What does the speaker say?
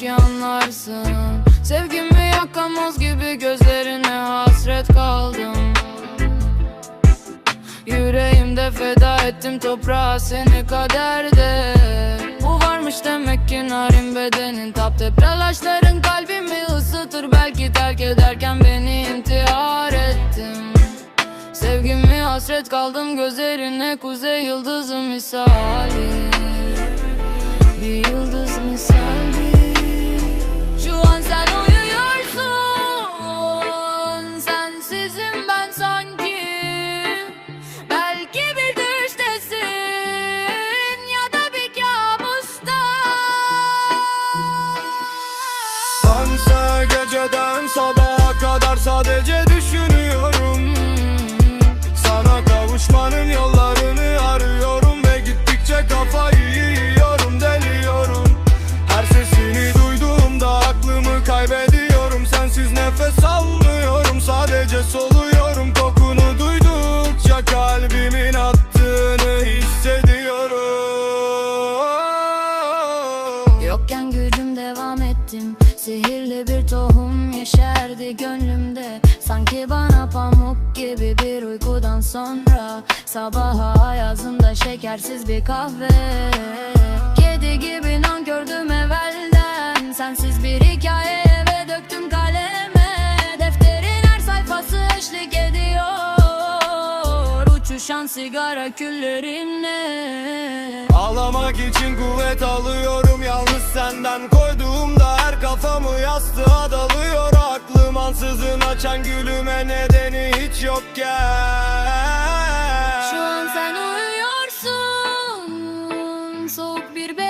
belki anlarsın Sevgimi yakamoz gibi gözlerine hasret kaldım. Yüreğimde feda ettim toprağa seni kaderde. Bu varmış demek ki narin bedenin Tap tepralaşların kalbimi ısıtır. Belki terk ederken beni intihar ettim. Sevgimi hasret kaldım gözlerine Kuzey yıldızı misali ettim Sihirli bir tohum yeşerdi gönlümde. Sanki bana pamuk gibi bir uykudan sonra. Sabaha ayazında şekersiz bir kahve. Kedi gibi nankördüm evvelden. Sensiz bir hikaye ve döktüm kaleme. Defterin her sayfası eşlik ediyor. Uçuşan sigara küllerinle Ağlamak için kuvvet alıyorum. Yalnız senden her Kafamı yastığa dalıyor aklım ansızın açan gülüme nedeni hiç yokken. Şu an sen uyuyorsun Soğuk bir bebek